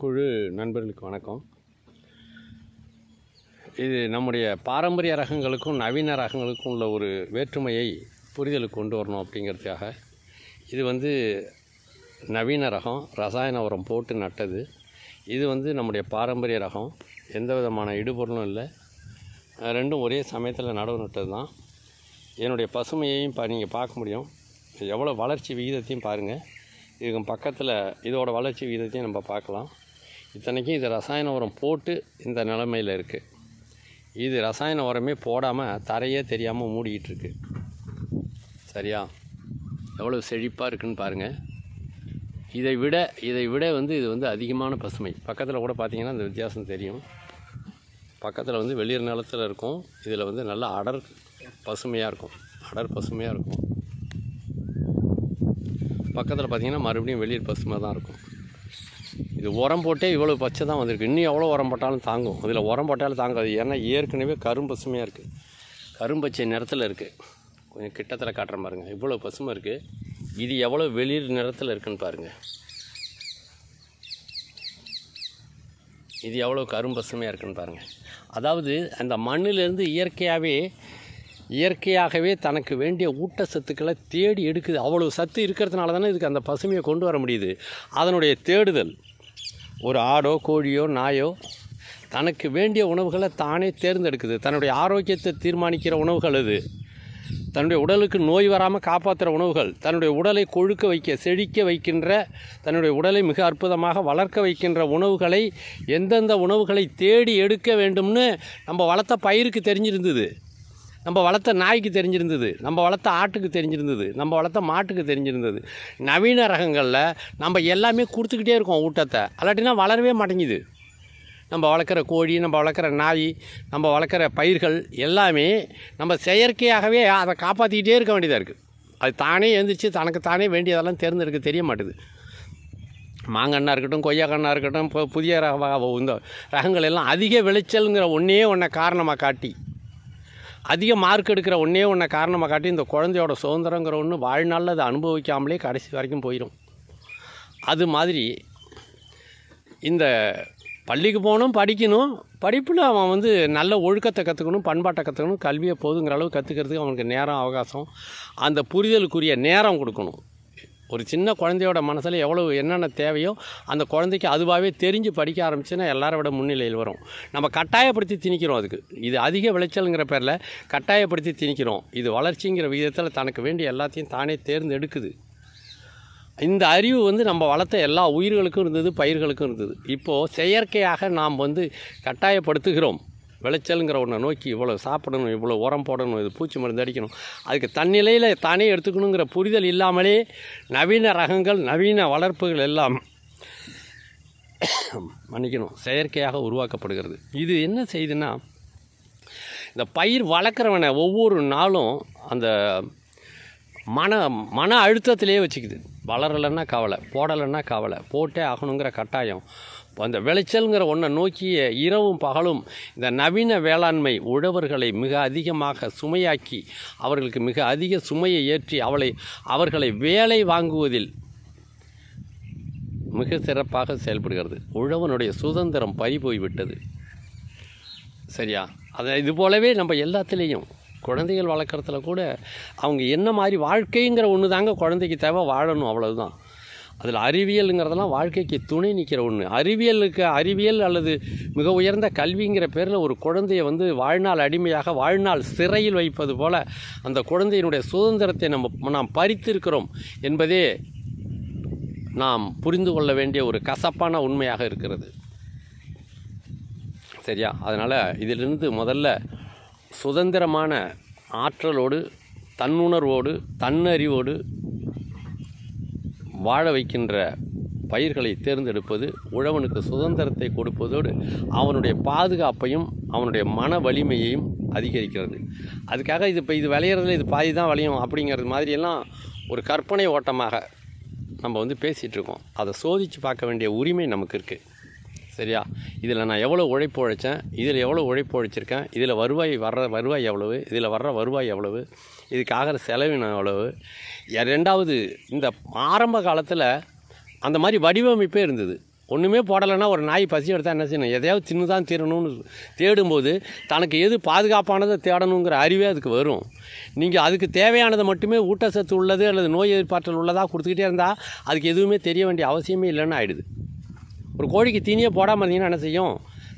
குழு நண்பர்களுக்கு வணக்கம். இது நம்முடைய பாரம்பரிய ரகங்களுக்கும் நவீன ரகங்களுக்கும் உள்ள ஒரு வேற்றுமையை புரிதலுக்கு கொண்டு வரணும் அப்படிங்கிறதுக்காக. இது வந்து நவீன ரகம் ரசாயன உரம் போட்டு நட்டது. இது வந்து நம்முடைய பாரம்பரிய ரகம். எந்த விதமான இடுபொருளும் இல்லை. ரெண்டும் ஒரே சமயத்தில் நடவு நட்டது தான். என்னுடைய பசுமையையும் பா நீங்கள் பார்க்க முடியும். எவ்வளோ வளர்ச்சி விகிதத்தையும் பாருங்கள் இதுக்கு பக்கத்தில் இதோட வளர்ச்சி விகிதத்தையும் நம்ம பார்க்கலாம். இத்தனைக்கும் இது ரசாயன உரம் போட்டு இந்த நிலமையில் இருக்குது இது ரசாயன உரமே போடாமல் தரையே தெரியாமல் மூடிக்கிட்டுருக்கு சரியா? எவ்வளோ செழிப்பாக இருக்குன்னு பாருங்கள் இதை விட இதை விட வந்து இது வந்து அதிகமான பசுமை. பக்கத்தில் கூட பார்த்திங்கன்னா இந்த வித்தியாசம் தெரியும். பக்கத்தில் வந்து வெளியர் நிலத்தில் இருக்கும். இதில் வந்து நல்லா அடர் பசுமையாக இருக்கும். அடர் பசுமையாக இருக்கும். பக்கத்தில் பார்த்திங்கன்னா மறுபடியும் வெளியர் பசுமை தான் இருக்கும். இது உரம் போட்டே இவ்வளோ பச்சை தான் வந்திருக்கு. இன்னும் எவ்வளோ உரம் போட்டாலும் தாங்கும். இதில் உரம் போட்டாலும் தாங்காது. ஏன்னா ஏற்கனவே கரும்பசுமையாக இருக்குது கரும்பச்சை நிறத்தில் இருக்குது கொஞ்சம் கிட்டத்தில் காட்டுற பாருங்கள் இவ்வளோ பசுமை இருக்குது இது எவ்வளோ வெளிர் நிறத்தில் இருக்குன்னு பாருங்கள் இது எவ்வளோ கரும்பசுமையாக இருக்குன்னு பாருங்கள் அதாவது அந்த மண்ணிலேருந்து இயற்கையாகவே இயற்கையாகவே தனக்கு வேண்டிய ஊட்டச்சத்துக்களை தேடி எடுக்குது. அவ்வளோ சத்து இருக்கிறதுனால தானே இதுக்கு அந்த பசுமையை கொண்டு வர முடியுது. அதனுடைய தேடுதல். ஒரு ஆடோ கோழியோ நாயோ தனக்கு வேண்டிய உணவுகளை தானே தேர்ந்தெடுக்குது. தன்னுடைய ஆரோக்கியத்தை தீர்மானிக்கிற உணவுகள் அது. தன்னுடைய உடலுக்கு நோய் வராமல் காப்பாற்றுற உணவுகள். தன்னுடைய உடலை கொழுக்க வைக்க செழிக்க வைக்கின்ற தன்னுடைய உடலை மிக அற்புதமாக வளர்க்க வைக்கின்ற உணவுகளை எந்தெந்த உணவுகளை தேடி எடுக்க வேண்டும்னு நம்ம வளர்த்த பயிருக்கு தெரிஞ்சிருந்தது. நம்ம வளர்த்த நாய்க்கு தெரிஞ்சிருந்தது நம்ம வளர்த்த ஆட்டுக்கு தெரிஞ்சிருந்தது நம்ம வளர்த்த மாட்டுக்கு தெரிஞ்சிருந்தது. நவீன ரகங்களில் நம்ம எல்லாமே கொடுத்துக்கிட்டே இருக்கோம் ஊட்டத்தை. அல்லாட்டினா வளரவே மாட்டேங்குது. நம்ம வளர்க்குற கோழி நம்ம வளர்க்குற நாய் நம்ம வளர்க்குற பயிர்கள் எல்லாமே நம்ம செயற்கையாகவே அதை காப்பாற்றிக்கிட்டே இருக்க வேண்டியதாக இருக்குது அது தானே எழுந்திரிச்சு தனக்கு தானே வேண்டியதெல்லாம் தேர்ந்தெடுக்க தெரிய மாட்டுது. மாங்கண்ணாக இருக்கட்டும் கொய்யாக்கண்ணா இருக்கட்டும் இப்போ புதிய ரக இந்த ரகங்கள் எல்லாம் அதிக விளைச்சலுங்கிற ஒன்றே ஒன்றை காரணமாக காட்டி. அதிக மார்க் எடுக்கிற ஒன்றே ஒன்றை காரணமாக காட்டி இந்த குழந்தையோட சுதந்திரங்கிற ஒன்று வாழ்நாளில் அதை அனுபவிக்காமலே கடைசி வரைக்கும் போயிடும் அது மாதிரி இந்த பள்ளிக்கு போகணும் படிக்கணும் படிப்பில் அவன் வந்து நல்ல ஒழுக்கத்தை கற்றுக்கணும் பண்பாட்டை கற்றுக்கணும் கல்வியை போதுங்கிற அளவு கற்றுக்கிறதுக்கு அவனுக்கு நேரம் அவகாசம். அந்த புரிதலுக்குரிய நேரம் கொடுக்கணும். ஒரு சின்ன குழந்தையோட மனசில் எவ்வளோ என்னென்ன தேவையோ அந்த குழந்தைக்கு அதுவாகவே தெரிஞ்சு படிக்க ஆரம்பிச்சுன்னா எல்லாரை விட முன்னிலையில் வரும். நம்ம கட்டாயப்படுத்தி திணிக்கிறோம் அதுக்கு. இது அதிக விளைச்சலுங்கிற பேரில் கட்டாயப்படுத்தி திணிக்கிறோம். இது வளர்ச்சிங்கிற விகிதத்தில் தனக்கு வேண்டிய எல்லாத்தையும் தானே தேர்ந்தெடுக்குது. இந்த அறிவு வந்து நம்ம வளர்த்த எல்லா உயிர்களுக்கும் இருந்தது பயிர்களுக்கும் இருந்தது. இப்போது செயற்கையாக நாம் வந்து கட்டாயப்படுத்துகிறோம். விளைச்சலுங்கிற ஒன்றை நோக்கி இவ்வளோ சாப்பிடணும் இவ்வளோ உரம் போடணும் இது பூச்சி மருந்து அடிக்கணும். அதுக்கு தன்னிலையில் தானே எடுத்துக்கணுங்கிற புரிதல் இல்லாமலே நவீன ரகங்கள் நவீன வளர்ப்புகள் எல்லாம் மன்னிக்கணும் செயற்கையாக உருவாக்கப்படுகிறது. இது என்ன செய்யுதுன்னா இந்த பயிர் வளர்க்குறவனை ஒவ்வொரு நாளும் அந்த மன மன அழுத்தத்திலே வச்சுக்குது. வளரலைன்னா கவலை போடலைன்னா கவலை போட்டே ஆகணுங்கிற கட்டாயம். அந்த விளைச்சல்ங்கிற ஒன்றை நோக்கிய இரவும் பகலும் இந்த நவீன வேளாண்மை உழவர்களை மிக அதிகமாக சுமையாக்கி அவர்களுக்கு மிக அதிக சுமையை ஏற்றி அவளை அவர்களை வேலை வாங்குவதில் மிக சிறப்பாக செயல்படுகிறது. உழவனுடைய சுதந்திரம் பறிபோய் விட்டது சரியா? அதை இது போலவே நம்ம எல்லாத்துலேயும் குழந்தைகள் வளர்க்குறதுல கூட அவங்க என்ன மாதிரி வாழ்க்கைங்கிற ஒன்று தாங்க குழந்தைக்கு தேவை வாழணும் அவ்வளவுதான். அதில் அறிவியலுங்கிறதெல்லாம் வாழ்க்கைக்கு துணை நிற்கிற ஒன்று அறிவியலுக்கு அறிவியல் அல்லது மிக உயர்ந்த கல்விங்கிற பேரில் ஒரு குழந்தையை வந்து வாழ்நாள் அடிமையாக வாழ்நாள் சிறையில் வைப்பது போல் அந்த குழந்தையினுடைய சுதந்திரத்தை நம்ம நாம் பறித்திருக்கிறோம் என்பதே நாம் புரிந்து கொள்ள வேண்டிய ஒரு கசப்பான உண்மையாக இருக்கிறது. சரியா? அதனால் இதிலிருந்து முதல்ல சுதந்திரமான ஆற்றலோடு தன்னுணர்வோடு தன்னறிவோடு வாழ வைக்கின்ற பயிர்களை தேர்ந்தெடுப்பது உழவனுக்கு சுதந்திரத்தை கொடுப்பதோடு அவனுடைய பாதுகாப்பையும் அவனுடைய மன வலிமையையும் அதிகரிக்கிறது. அதுக்காக இது இப்போ இது விளையிறதுல இது பாதி தான் விளையும் அப்படிங்கிறது மாதிரியெல்லாம் ஒரு கற்பனை ஓட்டமாக நம்ம வந்து பேசிகிட்ருக்கோம் அதை சோதித்து பார்க்க வேண்டிய உரிமை நமக்கு இருக்குது சரியா? இதில் நான் எவ்வளோ உழைப்பு உழைச்சேன் இதில் எவ்வளோ உழைப்பு உழைச்சிருக்கேன் இதில் வருவாய் வர்ற வருவாய் எவ்வளவு இதில் வர்ற வருவாய் எவ்வளவு இதுக்காகிற செலவினம் எவ்வளவு. ரெண்டாவது இந்த ஆரம்ப காலத்தில் அந்த மாதிரி வடிவமைப்பே இருந்தது. ஒன்றுமே போடலைன்னா ஒரு நாய் பசி எடுத்தால் என்ன செய்யணும்? எதையாவது தின்னு தான் தீரணும்னு தேடும்போது தனக்கு எது பாதுகாப்பானதை தேடணுங்கிற அறிவே அதுக்கு வரும். நீங்கள் அதுக்கு தேவையானதை மட்டுமே ஊட்டச்சத்து உள்ளது அல்லது நோய் எதிர்ப்பாற்றல் உள்ளதாக கொடுத்துக்கிட்டே இருந்தால் அதுக்கு எதுவுமே தெரிய வேண்டிய அவசியமே இல்லைன்னு ஆயிடுது. ஒரு கோழிக்கு தீனியே போடாமல் இருந்தீங்கன்னா என்ன செய்யும்?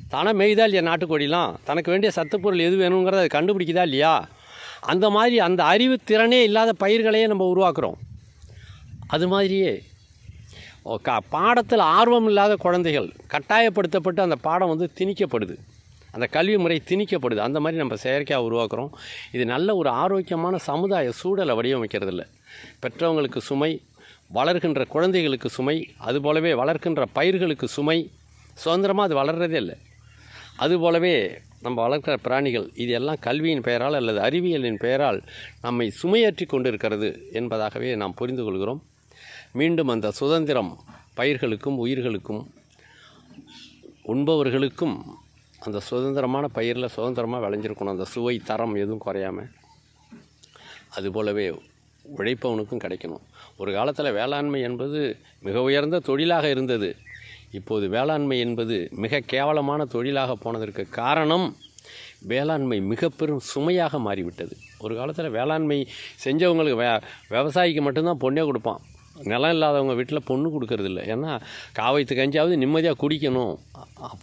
தானே மேய்தா இல்லையா நாட்டுக்கோழிலாம்? தனக்கு வேண்டிய சத்துப்பொருள் எது வேணுங்கிறத அது கண்டுபிடிக்குதா இல்லையா? அந்த மாதிரி அந்த அறிவு திறனே இல்லாத பயிர்களையே நம்ம உருவாக்குறோம். அது மாதிரியே க பாடத்தில் ஆர்வம் இல்லாத குழந்தைகள் கட்டாயப்படுத்தப்பட்டு அந்த பாடம் வந்து திணிக்கப்படுது. அந்த கல்வி முறை திணிக்கப்படுது. அந்த மாதிரி நம்ம செயற்கையாக உருவாக்குறோம். இது நல்ல ஒரு ஆரோக்கியமான சமுதாய சூழலை வடிவமைக்கிறது இல்லை பெற்றவங்களுக்கு சுமை வளர்கின்ற குழந்தைகளுக்கு சுமை அதுபோலவே வளர்க்கின்ற பயிர்களுக்கு சுமை. சுதந்திரமாக அது வளர்கிறதே இல்லை. அதுபோலவே நம்ம வளர்க்கிற பிராணிகள் இது எல்லாம் கல்வியின் பெயரால் அல்லது அறிவியலின் பெயரால் நம்மை சுமையேற்றி கொண்டிருக்கிறது என்பதாகவே நாம் புரிந்து கொள்கிறோம். மீண்டும் அந்த சுதந்திரம் பயிர்களுக்கும் உயிர்களுக்கும் உண்பவர்களுக்கும் அந்த சுதந்திரமான பயிரில் சுதந்திரமாக விளைஞ்சிருக்கணும். அந்த சுவை தரம் எதுவும் குறையாமல் அதுபோலவே உழைப்பவனுக்கும் கிடைக்கணும். ஒரு காலத்தில் வேளாண்மை என்பது மிக உயர்ந்த தொழிலாக இருந்தது. இப்போது வேளாண்மை என்பது மிக கேவலமான தொழிலாக போனதற்கு காரணம் வேளாண்மை மிக பெரும் சுமையாக மாறிவிட்டது. ஒரு காலத்தில் வேளாண்மை செஞ்சவங்களுக்கு வே விவசாயிக்கு மட்டும்தான் பொண்ணே கொடுப்பான். நிலம் இல்லாதவங்க வீட்டில் பொண்ணு கொடுக்கறது இல்லை ஏன்னா காவைத்து கஞ்சாவது நிம்மதியாக குடிக்கணும்.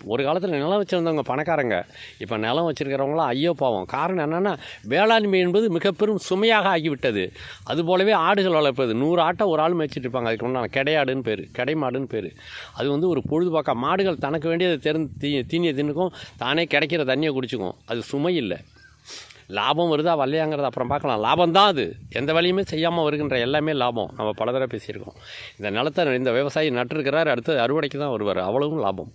ஒரு காலத்தில் நிலம் வச்சுருந்தவங்க பணக்காரங்க. இப்போ நிலம் வச்சுருக்கிறவங்களாம் ஐயோ பாவம். காரணம் என்னென்னா வேளாண்மை என்பது மிக பெரும் சுமையாக ஆகிவிட்டது. அதுபோலவே ஆடுகள் வளர்ப்பது. நூறு ஆட்டை ஒரு ஆள் மேய்ச்சிட்டு இருப்பாங்க. அதுக்கு முன்னாடி கிடையாடுன்னு பேர் கிடை மாடுன்னு பேர். அது வந்து ஒரு பொழுதுபோக்கா மாடுகள் தனக்கு வேண்டியதை தெரிந்து தீ தீனியை தின்னுக்கும் தானே கிடைக்கிற தண்ணியை குடிச்சுக்கும். அது சுமை இல்லை. லாபம் வருதா வரலையாங்கிறத அப்புறம் பார்க்கலாம். லாபம் தான் அது. எந்த வேலையுமே செய்யாமல் வருகின்ற எல்லாமே லாபம். நம்ம பல தடவை பேசியிருக்கோம். இந்த நிலத்தை இந்த விவசாயி நட்டுருக்கிறார் அடுத்து அறுவடைக்கு தான் வருவார். அவ்வளவும் லாபம்.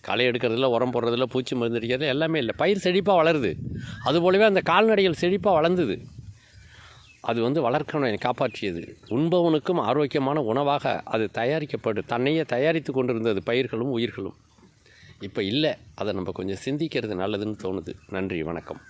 களை எடுக்கிறதுல உரம் போடுறதுல பூச்சி மருந்து அடிக்கிறதுல எல்லாமே இல்லை. பயிர் செழிப்பாக வளருது. அதுபோலவே அந்த கால்நடைகள் செழிப்பாக வளர்ந்தது. அது வந்து வளர்க்கணும் காப்பாற்றியது. உண்பவனுக்கும் ஆரோக்கியமான உணவாக அது தயாரிக்கப்பட்டு தன்னையே தயாரித்து கொண்டிருந்தது பயிர்களும் உயிர்களும். இப்போ இல்லை. அதை நம்ம கொஞ்சம் சிந்திக்கிறது நல்லதுன்னு தோணுது. நன்றி வணக்கம்.